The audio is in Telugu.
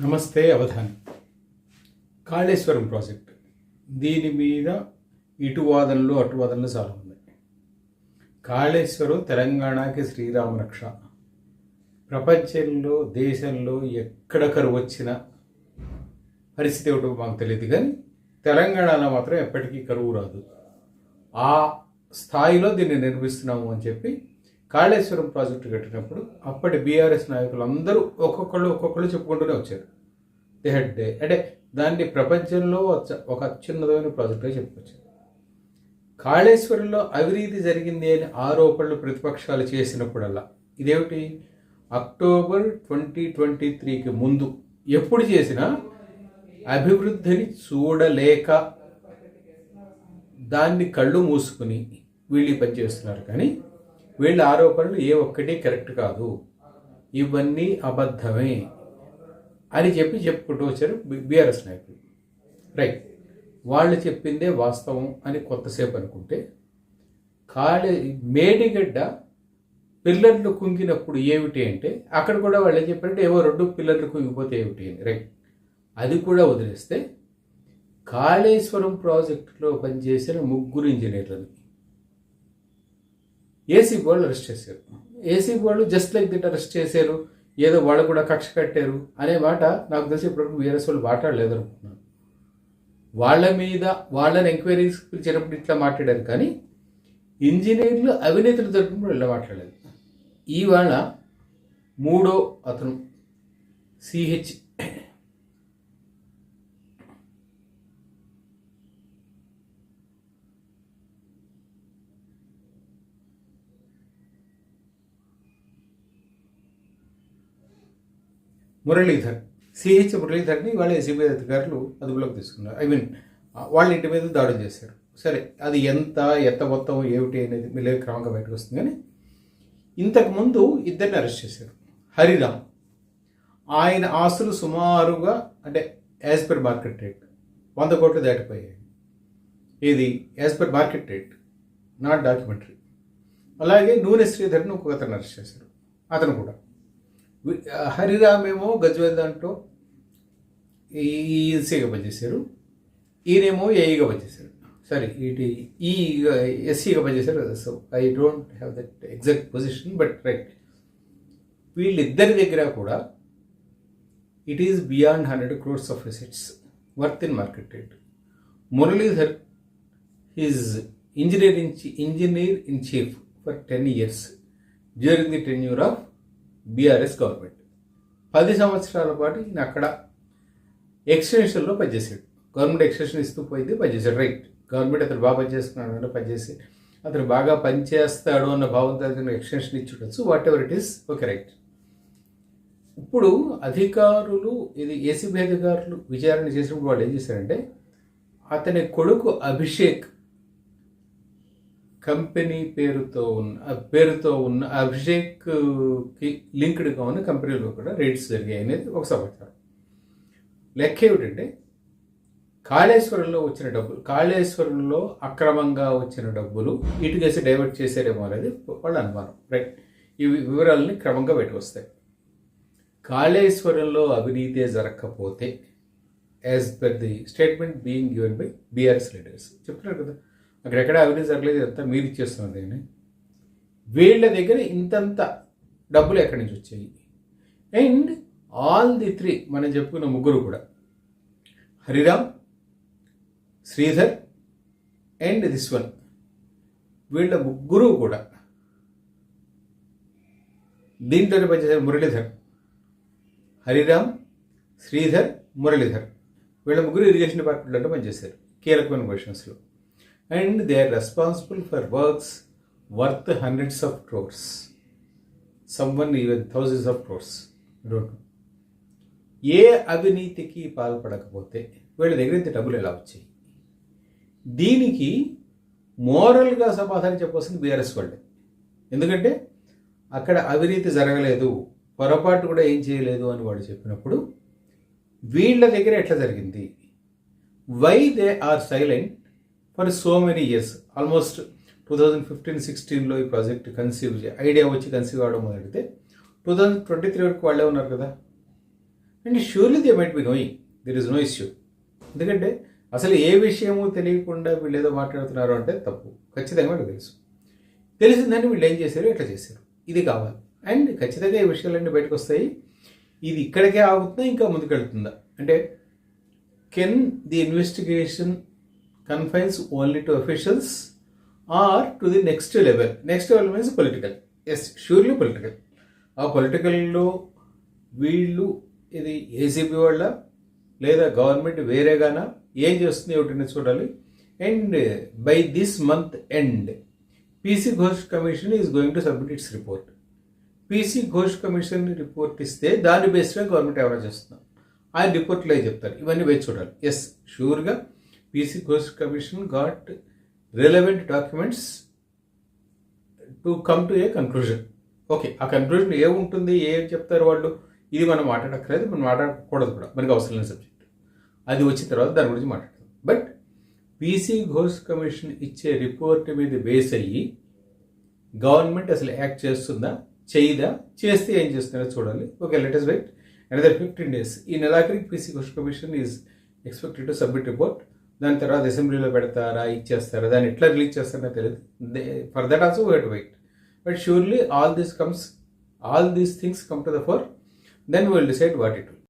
నమస్తే అవధాని. కాళేశ్వరం ప్రాజెక్ట్. దీని మీద ఇటు వాదనలు అటు వాదనలు చాలా ఉన్నాయి. కాళేశ్వరం తెలంగాణకి శ్రీరామ రక్ష. ప్రపంచంలో దేశంలో ఎక్కడ కరువు వచ్చిన పరిస్థితి ఏమిటో మాకు తెలియదు కానీ తెలంగాణలో మాత్రం ఎప్పటికీ కరువు రాదు. ఆ స్థాయిలో దీన్ని నిర్మిస్తున్నాము అని చెప్పి కాళేశ్వరం ప్రాజెక్టు కట్టినప్పుడు అప్పటి బీఆర్ఎస్ నాయకులు అందరూ ఒక్కొక్కళ్ళు ఒక్కొక్కళ్ళు చెప్పుకుంటూనే వచ్చారు. దే హెడ్ డే అంటే దాన్ని ప్రపంచంలో ఒక- అత్యున్నతమైన ప్రాజెక్టుగా చెప్పుకొచ్చారు. కాళేశ్వరంలో అవినీతి జరిగింది అని ఆరోపణలు ప్రతిపక్షాలు చేసినప్పుడల్లా ఇదేమిటి? అక్టోబర్ ట్వంటీ ట్వంటీ త్రీకి ముందు ఎప్పుడు చేసినా అభివృద్ధిని చూడలేక దాన్ని కళ్ళు మూసుకుని వీళ్ళు పనిచేస్తున్నారు కానీ వీళ్ళ ఆరోపణలు ఏ ఒక్కటి కరెక్ట్ కాదు. ఇవన్నీ అబద్ధమే అని చెప్పి చెప్పుకుంటూ వచ్చారు బీఆర్ఎస్ నాయకులు. రైట్. వాళ్ళు చెప్పిందే వాస్తవం అని కొంతసేపు అనుకుంటే కాళే మేడిగడ్డ పిల్లర్లు కుంగినప్పుడు ఏమిటి అంటే అక్కడ కూడా వాళ్ళు ఏం చెప్పారంటే ఏవో రెండు పిల్లర్లు కుంగిపోతే ఏమిటి అని. రైట్. అది కూడా వదిలేస్తే కాళేశ్వరం ప్రాజెక్టులో పనిచేసిన ముగ్గురు ఇంజనీర్లను ఏసీ వాళ్ళు అరెస్ట్ చేశారు. ఏసీ వాళ్ళు జస్ట్ లైక్ దిట్ అరెస్ట్ చేశారు. ఏదో వాళ్ళు కూడా కక్ష కట్టారు అనే మాట నాకు తెలిసి ఇప్పటివరకు వీఆర్ఎస్ వాళ్ళు మాట్లాడలేదు అనుకున్నాను వాళ్ళ మీద వాళ్ళని ఎంక్వైరీస్ పిలిచినప్పుడు ఇట్లా మాట్లాడారు కానీ ఇంజనీర్లు అవినీతులు దొరికినప్పుడు ఇలా మాట్లాడలేదు. ఇవాళ మూడో అతను సిహెచ్ మురళీధర్ సిహెచ్ మురళీధర్ని వాళ్ళ ఎస్సీబీ అధికారులు అదుపులోకి తీసుకున్నారు. ఐ మీన్ వాళ్ళ ఇంటి మీద దాడులు చేశారు. సరే అది ఎంత ఎంత మొత్తం ఏమిటి అనేది మళ్ళీ క్రమంగా బయటకు వస్తుంది. కానీ ఇంతకుముందు ఇద్దరిని అరెస్ట్ చేశారు. హరిరామ్. ఆయన ఆస్తులు సుమారుగా అంటే యాజ్ పర్ మార్కెట్ రేట్ వంద కోట్లు దాటిపోయాయి. ఇది as per market rate not documentary అలాగే నూనె శ్రీధర్ను ఒక అతను అరెస్ట్ చేశారు. అతను కూడా. హరిరామేమో హరిరామ్ ఏమో గజ్వేల్ దాంట్లో ఈసీగా పనిచేశారు. ఈయనేమో ఏఈగా పనిచేశారు. సారీ ఇటు ఈ ఎస్సీగా పనిచేశారు. So I don't have that exact position but right వీళ్ళిద్దరి దగ్గర కూడా it is beyond hundred crores of assets worth in market rate Muralidhar is engineering engineer in chief for ten years during the tenure of BRS government. పది సంవత్సరాల పాటు ఈయన అక్కడ ఎక్స్టెన్షన్లో పనిచేసాడు గవర్నమెంట్ ఎక్స్టెన్షన్ ఇస్తూ పోయింది పనిచేశాడు. రైట్ గవర్నమెంట్ అతను బాగా పనిచేస్తున్నాడు అంటే పనిచేసి అతను బాగా పనిచేస్తాడు అన్న భావంతో అతను ఎక్స్టెన్షన్ ఇచ్చి ఉండొచ్చు whatever it is okay right ఇప్పుడు అధికారులు ఇది ఏసీబీ అధికారులు విచారణ చేసినప్పుడు వాళ్ళు ఏం చేశారంటే అతని కొడుకు అభిషేక్ కంపెనీ పేరుతో ఉన్న పేరుతో ఉన్న అభిషేక్కి లింక్డ్గా ఉన్న కంపెనీలో కూడా రేట్స్ జరిగాయి అనేది ఒక సమాచారం. లెక్క ఏమిటంటే కాళేశ్వరంలో వచ్చిన డబ్బులు కాళేశ్వరంలో అక్రమంగా వచ్చిన డబ్బులు ఇటుకేసి డైవర్ట్ చేశారేమో అనేది వాళ్ళ అనుమానం రైట్? ఈ వివరాలని క్రమంగా బయటకు వస్తాయి. కాళేశ్వరంలో అవినీతే జరగకపోతే as per the statement being given by BRS leaders చెప్తున్నారు కదా? అక్కడెక్కడ అవినీతి జరగలేదు ఇదంతా మీరు ఇచ్చేస్తున్నది అని వీళ్ళ దగ్గర ఇంతంత డబ్బులు ఎక్కడి నుంచి వచ్చాయి? అండ్ ఆల్ ది త్రీ మనం చెప్పుకున్న ముగ్గురు కూడా. Hariram Sridhar and this one. వీళ్ళ ముగ్గురు కూడా దీంతో పనిచేశారు మురళీధర్ హరిరామ్ శ్రీధర్ మురళీధర్. వీళ్ళ ముగ్గురు ఇరిగేషన్ డిపార్ట్మెంట్లో పనిచేశారు కీలకమైన and they are responsible for works worth hundreds of crores some one even thousands of crores don't ఏ అవినీతికి పాల్పడకపోతే వీళ్ళ దగ్గర ఇంత డబ్బులు ఎలా వచ్చాయి? దీనికి మోరల్గా సమాధానం చెప్పాల్సింది బీఆర్ఎస్ వాళ్ళే. ఎందుకంటే అక్కడ అవినీతి జరగలేదు పొరపాటు కూడా ఏం చేయలేదు అని వాడు చెప్పినప్పుడు వీళ్ళ దగ్గర ఎట్లా జరిగింది? Why they are silent for so many years almost two thousand fifteen సిక్స్టీన్లో ఈ ప్రాజెక్ట్ కన్సీవ్ ఐడియా వచ్చి కన్సీవ్ అవడం మొదలెడితే టూ థౌజండ్ ట్వంటీ త్రీ వరకు వాళ్ళే ఉన్నారు కదా? And surely they might be knowing there is no issue ఎందుకంటే అసలు ఏ విషయము తెలియకుండా వీళ్ళు ఏదో మాట్లాడుతున్నారు అంటే తప్పు. ఖచ్చితంగా వీళ్ళకి తెలుసు. తెలిసిందని వీళ్ళు ఏం చేశారు? ఎట్లా చేశారు. ఇది కావాలి. అండ్ ఖచ్చితంగా ఈ విషయాలన్నీ బయటకు వస్తాయి ఇది ఇక్కడికే ఆగుతుందా? ఇంకా ముందుకెళ్తుందా? అంటే can the investigation confines only to officials or to the next level next level means political yes surely political ఆ పొలిటికల్లో వీళ్ళు ఇది ఏసీపీ వాళ్ళ లేదా గవర్నమెంట్ వేరేగానా ఏం చేస్తుంది ఒకటి చూడాలి. And by this month end PC Ghosh commission is going to submit its report PC Ghosh commission report ఇస్తే దాని బేస్డ్గా గవర్నమెంట్ ఎవరైనా చేస్తున్నాం ఆయన రిపోర్ట్లో ఏం చెప్తారు? ఇవన్నీ వేచి చూడాలి. ఎస్ షూర్గా PC Ghosh commission got relevant documents to come to a conclusion okay ఆ కన్క్లూజన్ ఏముంటుంది ఏం చెప్తారు వాళ్ళు? ఇది మనం మాట్లాడక్కర్లేదు మనం మాట్లాడకూడదు కూడా. మనకి అవసరం లేని సబ్జెక్ట్ అది వచ్చిన తర్వాత దాని గురించి మాట్లాడతాం. బట్ పీసీ ఘోష్ కమిషన్ ఇచ్చే రిపోర్ట్ మీద బేస్ అయ్యి గవర్నమెంట్ అసలు యాక్ట్ చేస్తుందా చేయదా చేస్తే ఏం చేస్తుందో చూడాలి. Okay latest wait another fifteen days ఈ నెలాఖరికి PC Ghosh commission is expected to submit report దాని తర్వాత అసెంబ్లీలో పెడతారా ఇచ్చేస్తారా దాన్ని ఎట్లా రిలీజ్ చేస్తారో తెలియదు for that also wait wait. But surely all this comes all these things come to the fore then will decide what it will